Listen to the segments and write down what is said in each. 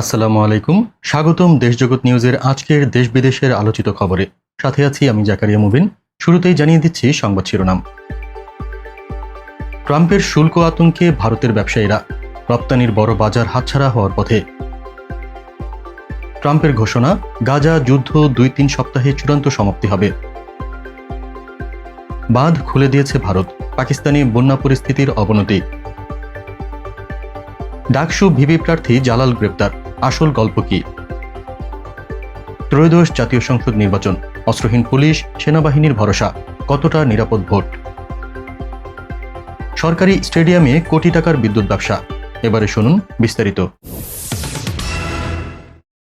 আসসালামু আলাইকুম। স্বাগতম দেশজগৎ নিউজের আজকের দেশ বিদেশের আলোচিত খবরে। সাথে আছি আমি জাকারিয়া মুবিন। শুরুতেই জানিয়ে দিচ্ছি সংবাদ শিরোনাম। ট্রাম্পের শুল্ক আতঙ্কে ভারতের ব্যবসায়ীরা। রপ্তানির বড় বাজার হাতছাড়া হওয়ার পথে। ট্রাম্পের ঘোষণা, গাজা যুদ্ধ দুই তিন সপ্তাহে চূড়ান্ত সমাপ্তি হবে। বাঁধ খুলে দিয়েছে ভারত, পাকিস্তানি বন্যা পরিস্থিতির অবনতি। ডাকসু ভিভি প্রার্থী জালাল গ্রেপ্তার। আসল গল্প কি? ত্রয়োদশ জাতীয় সংসদ নির্বাচন, অস্ত্রহীন পুলিশ, সেনাবাহিনীর ভরসা, কতটা নিরাপদ ভোট? সরকারি স্টেডিয়ামে কোটি টাকার বিদ্যুৎ ব্যবসা, এবারে শুনুন বিস্তারিত।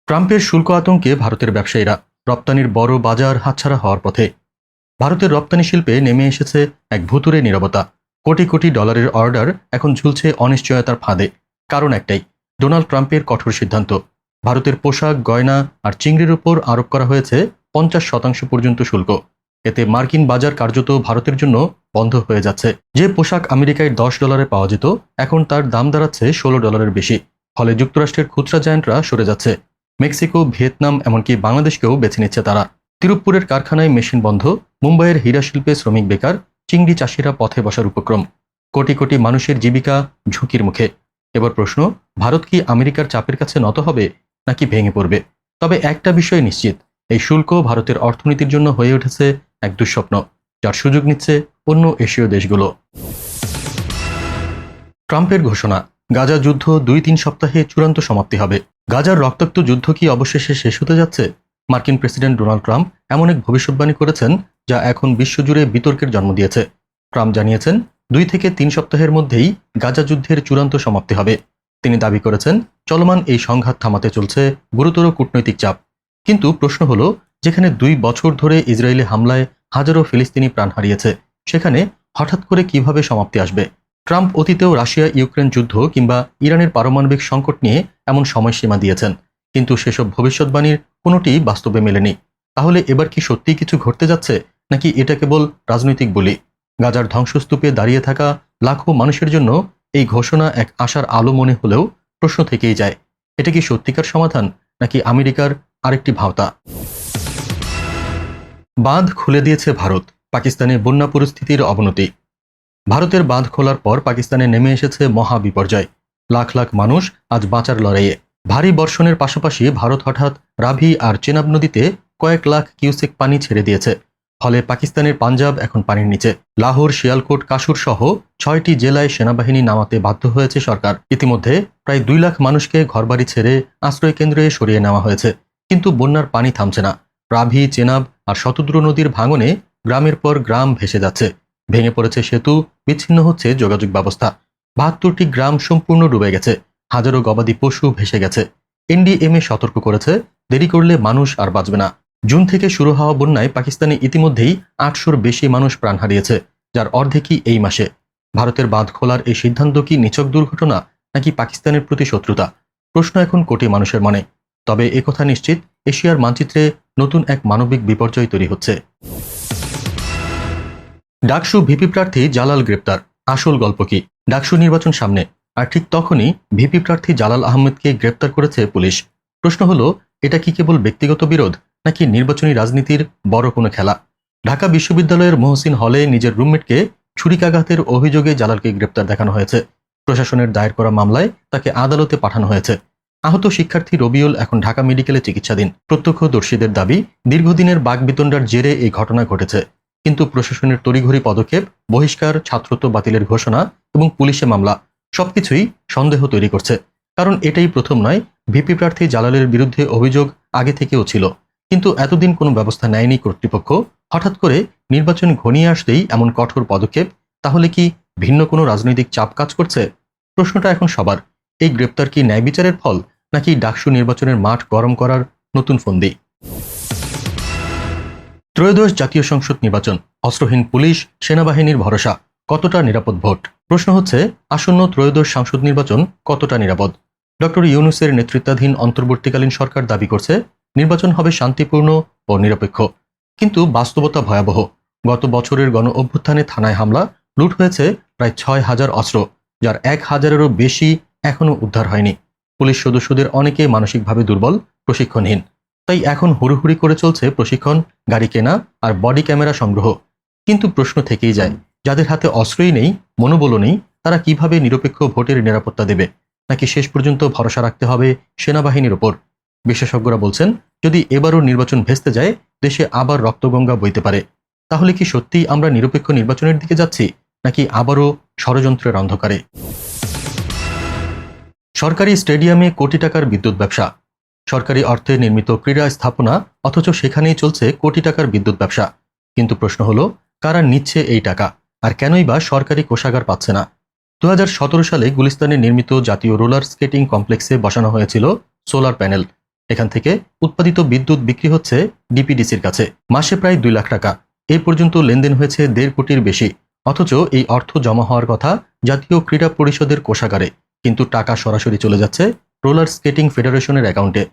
ট্রাম্পের শুল্ক আতঙ্কে ভারতের ব্যবসায়ীরা, রপ্তানির বড় বাজার হাতছাড়া হওয়ার পথে। ভারতের রপ্তানি শিল্পে নেমে এসেছে এক ভুতুরে নীরবতা। কোটি কোটি ডলারের অর্ডার এখন ঝুলছে অনিশ্চয়তার ফাঁদে, কারণ একটাই ডোনাল্ড ট্রাম্পের কঠোর সিদ্ধান্ত। ভারতের পোশাক, গয়না আর চিংড়ির উপর আরোপ করা হয়েছে পঞ্চাশ শতাংশ পর্যন্ত শুল্ক। এতে মার্কিন বাজার কার্যত ভারতের জন্য বন্ধ হয়ে যাচ্ছে। যে পোশাক আমেরিকায় দশ ডলারে পাওয়া যেত, এখন তার দাম দাঁড়াচ্ছে ষোলো ডলারের বেশি। ফলে যুক্তরাষ্ট্রের খুচরা জায়ান্টরা সরে যাচ্ছে। মেক্সিকো, ভিয়েতনাম এমনকি বাংলাদেশকেও বেছে নিচ্ছে তারা। তিরুপপুরের কারখানায় মেশিন বন্ধ, মুম্বাইয়ের হীরা শিল্পে শ্রমিক বেকার, চিংড়ি চাষিরা পথে বসার উপক্রম। কোটি কোটি মানুষের জীবিকা ঝুঁকির মুখে। এবার প্রশ্ন, ভারত কি আমেরিকার চাপের কাছে নত হবে নাকি ভেঙে পড়বে? তবে একটা বিষয় নিশ্চিত, এই শুল্ক ভারতের অর্থনীতির জন্য হয়ে উঠেছে এক দুঃস্বপ্ন, যার সুযোগ নিচ্ছে অন্য এশীয় দেশগুলো। ট্রাম্পের ঘোষণা, গাজা যুদ্ধ দুই তিন সপ্তাহে চূড়ান্ত সমাপ্তি হবে। গাজার রক্তাক্ত যুদ্ধ কি অবশেষে শেষ হতে যাচ্ছে? মার্কিন প্রেসিডেন্ট ডোনাল্ড ট্রাম্প এমন এক ভবিষ্যৎবাণী করেছেন, যা এখন বিশ্বজুড়ে বিতর্কের জন্ম দিয়েছে। ট্রাম্প জানিয়েছেন দুই থেকে তিন সপ্তাহের মধ্যেই গাজা যুদ্ধের চূড়ান্ত সমাপ্তি হবে। তিনি দাবি করেছেন, চলমান এই সংঘাত থামাতে চলছে গুরুতর কূটনৈতিক চাপ। কিন্তু প্রশ্ন হলো, যেখানে দুই বছর ধরে ইসরায়েলি হামলায় হাজারো ফিলিস্তিনি প্রাণ হারিয়েছে, সেখানে হঠাৎ করে কীভাবে সমাপ্তি আসবে? ট্রাম্প অতীতেও রাশিয়া ইউক্রেন যুদ্ধ কিংবা ইরানের পারমাণবিক সংকট নিয়ে এমন সময়সীমা দিয়েছেন, কিন্তু সেসব ভবিষ্যৎবাণীর কোনোটি বাস্তবে মেলেনি। তাহলে এবার কি সত্যিই কিছু ঘটতে যাচ্ছে, নাকি এটা কেবল রাজনৈতিক বলি? গাজার ধ্বংসস্তূপে দাঁড়িয়ে থাকা লাখো মানুষের জন্য এই ঘোষণা এক আশার আলো মনে হলেও প্রশ্ন থেকেই যায়, এটা কি সত্যিকার সমাধান নাকি আমেরিকার আরেকটি ভাওতা? বাঁধ খুলে দিয়েছে ভারত, পাকিস্তানে বন্যা পরিস্থিতির অবনতি। ভারতের বাঁধ খোলার পর পাকিস্তানে নেমে এসেছে মহা বিপর্যয়। লাখ লাখ মানুষ আজ বাঁচার লড়াইয়ে। ভারী বর্ষণের পাশাপাশি ভারত হঠাৎ রাভি আর চেনাব নদীতে কয়েক লাখ কিউসেক পানি ছেড়ে দিয়েছে। ফলে পাকিস্তানের পাঞ্জাব এখন পানির নিচে। লাহোর, শিয়ালকোট কাসুর সহ ছয়টি জেলায় সেনাবাহিনী নামাতে বাধ্য হয়েছে সরকার। ইতিমধ্যে প্রায় দুই লাখ মানুষকে ঘরবাড়ি ছেড়ে আশ্রয় কেন্দ্রে সরিয়ে নেওয়া হয়েছে। কিন্তু বন্যার পানি থামছে না। রাভি, চেনাব আর শতদ্রু নদীর ভাঙনে গ্রামের পর গ্রাম ভেসে যাচ্ছে। ভেঙে পড়েছে সেতু, বিচ্ছিন্ন হচ্ছে যোগাযোগ ব্যবস্থা। বাহাত্তরটি গ্রাম সম্পূর্ণ ডুবে গেছে। হাজারো গবাদি পশু ভেসে গেছে। এনডিএমএ সতর্ক করেছে, দেরি করলে মানুষ আর বাঁচবে না। জুন থেকে শুরু হওয়া বন্যায় পাকিস্তানে ইতিমধ্যেই আটশোর বেশি মানুষ প্রাণ হারিয়েছে, যার অর্ধেকই এই মাসে। ভারতের বাঁধ খোলার এই সিদ্ধান্ত কি নিচক দুর্ঘটনা, নাকি পাকিস্তানের প্রতি শত্রুতা? প্রশ্ন এখন কোটি মানুষের মনে। তবে একথা নিশ্চিত, এশিয়ার মানচিত্রে নতুন এক মানবিক বিপর্যয় তৈরি হচ্ছে। ডাকসু ভিপি প্রার্থী জালাল গ্রেপ্তার। আসল গল্প কি? ডাকসু নির্বাচন সামনে। আর ঠিক তখনই ভিপি প্রার্থী জালাল আহমেদকে গ্রেপ্তার করেছে পুলিশ। প্রশ্ন হলো, এটা কি কেবল ব্যক্তিগত বিরোধ নাকি নির্বাচনী রাজনীতির বড় কোনো খেলা? ঢাকা বিশ্ববিদ্যালয়ের মহসিন হলে নিজের রুমমেটকে ছুরিকাঘাতের অভিযোগে জালালকে গ্রেপ্তার দেখানো হয়েছে। প্রশাসনের দায়ের করা মামলায় তাকে আদালতে পাঠানো হয়েছে। আহত শিক্ষার্থী রবিউল এখন ঢাকা মেডিকেলে চিকিৎসাধীন। প্রত্যক্ষদর্শীদের দাবি, দীর্ঘদিনের বাগবিতণ্ডার জেরে এই ঘটনা ঘটেছে। কিন্তু প্রশাসনের তড়িঘড়ি পদক্ষেপ, বহিষ্কার, ছাত্রত্ব বাতিলের ঘোষণা এবং পুলিশে মামলা, সবকিছুই সন্দেহ তৈরি করছে। কারণ এটাই প্রথম নয়, ভিপি প্রার্থী জালালের বিরুদ্ধে অভিযোগ আগে থেকেও ছিল। কিন্তু এতদিন কোনো ব্যবস্থা নেয়নি কর্তৃপক্ষ। হঠাৎ করে নির্বাচন ঘনিয়ে আসতেই এমন কঠোর পদক্ষেপ, তাহলে কি ভিন্ন কোনো রাজনৈতিক চাপ কাজ করছে? প্রশ্নটা এখন সবার। এই গ্রেপ্তার কি ন্যায় বিচারের ফল, নাকি ডাকসু নির্বাচনের মাঠ গরম করার নতুন ফন্দি? ত্রয়োদশ জাতীয় সংসদ নির্বাচন, অস্ত্রহীন পুলিশ, সেনাবাহিনীর ভরসা, কতটা নিরাপদ ভোট? প্রশ্ন হচ্ছে, আসন্ন ত্রয়োদশ সংসদ নির্বাচন কতটা নিরাপদ? ডক্টর ইউনুসের নেতৃত্বাধীন অন্তর্বর্তীকালীন সরকার দাবি করছে নির্বাচন হবে শান্তিপূর্ণ ও নিরপেক্ষ। কিন্তু বাস্তবতা ভয়াবহ। গত বছরের গণ অভ্যুত্থানে থানায় হামলা, লুট হয়েছে প্রায় ছয় হাজার অস্ত্র, যার এক হাজারেরও বেশি এখনও উদ্ধার হয়নি। পুলিশ সদস্যদের অনেকে মানসিকভাবে দুর্বল, প্রশিক্ষণহীন। তাই এখন হুড়ুহুড়ি করে চলছে প্রশিক্ষণ, গাড়ি কেনা আর বডি ক্যামেরা সংগ্রহ। কিন্তু প্রশ্ন থেকেই যায়, যাদের হাতে অস্ত্রই নেই, মনোবলও নেই, তারা কীভাবে নিরপেক্ষ ভোটের নিরাপত্তা দেবে? নাকি শেষ পর্যন্ত ভরসা রাখতে হবে সেনাবাহিনীর ওপর? বিশেষজ্ঞরা বলছেন, যদি এবারও নির্বাচন ভেস্তে যায়, দেশে আবার রক্তগঙ্গা বইতে পারে। তাহলে কি সত্যিই আমরা নিরপেক্ষ নির্বাচনের দিকে যাচ্ছি, নাকি আবারও ষড়যন্ত্রের অন্ধকারে? সরকারি স্টেডিয়ামে কোটি টাকার বিদ্যুৎ ব্যবসা। সরকারি অর্থে নির্মিত ক্রীড়া স্থাপনা, অথচ সেখানেই চলছে কোটি টাকার বিদ্যুৎ ব্যবসা। কিন্তু প্রশ্ন হলো, কারা নিচ্ছে এই টাকা, আর কেনই বা সরকারি কোষাগার পাচ্ছে না? দু হাজার সতেরো সালে গুলিস্তানে নির্মিত জাতীয় রোলার স্কেটিং কমপ্লেক্সে বসানো হয়েছিল সোলার প্যানেল। এখান থেকে উৎপাদিত বিদ্যুৎ বিক্রি হচ্ছে ডিপিডিসির কাছে। মাসে প্রায় দুই লাখ টাকা। এ পর্যন্ত লেনদেন হয়েছে দেড় কোটির বেশি। অথচ এই অর্থ জমা হওয়ার কথা জাতীয় ক্রীড়া পরিষদের কোষাগারে। কিন্তু টাকা সরাসরি চলে যাচ্ছে রোলার স্কেটিং ফেডারেশনের অ্যাকাউন্টে।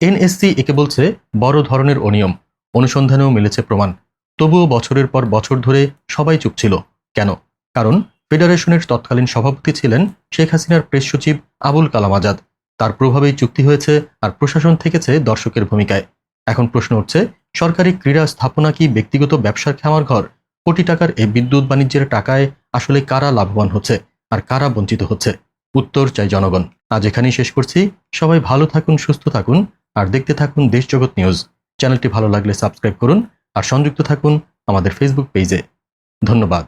এনএসসি একে বলছে বড় ধরনের অনিয়ম। অনুসন্ধানেও মিলেছে প্রমাণ। তবুও বছরের পর বছর ধরে সবাই চুপ ছিল। কেন? কারণ ফেডারেশনের তৎকালীন সভাপতি ছিলেন শেখ হাসিনার প্রেস সচিব আবুল কালাম আজাদ। তার প্রভাবেই চুক্তি হয়েছে আর প্রশাসন থেকেছে দর্শকের ভূমিকায়। এখন প্রশ্ন উঠছে, সরকারি ক্রীড়া স্থাপনা কি ব্যক্তিগত ব্যবসার খামার ঘর? কোটি টাকার এই বিদ্যুৎ বাণিজ্যের টাকায় আসলে কারা লাভবান হচ্ছে আর কারা বঞ্চিত হচ্ছে? উত্তর চাই জনগণ। আজ এখানেই শেষ করছি। সবাই ভালো থাকুন, সুস্থ থাকুন আর দেখতে থাকুন দেশ জগৎ নিউজ। চ্যানেলটি ভালো লাগলে সাবস্ক্রাইব করুন আর সংযুক্ত থাকুন আমাদের ফেসবুক পেজে ধন্যবাদ।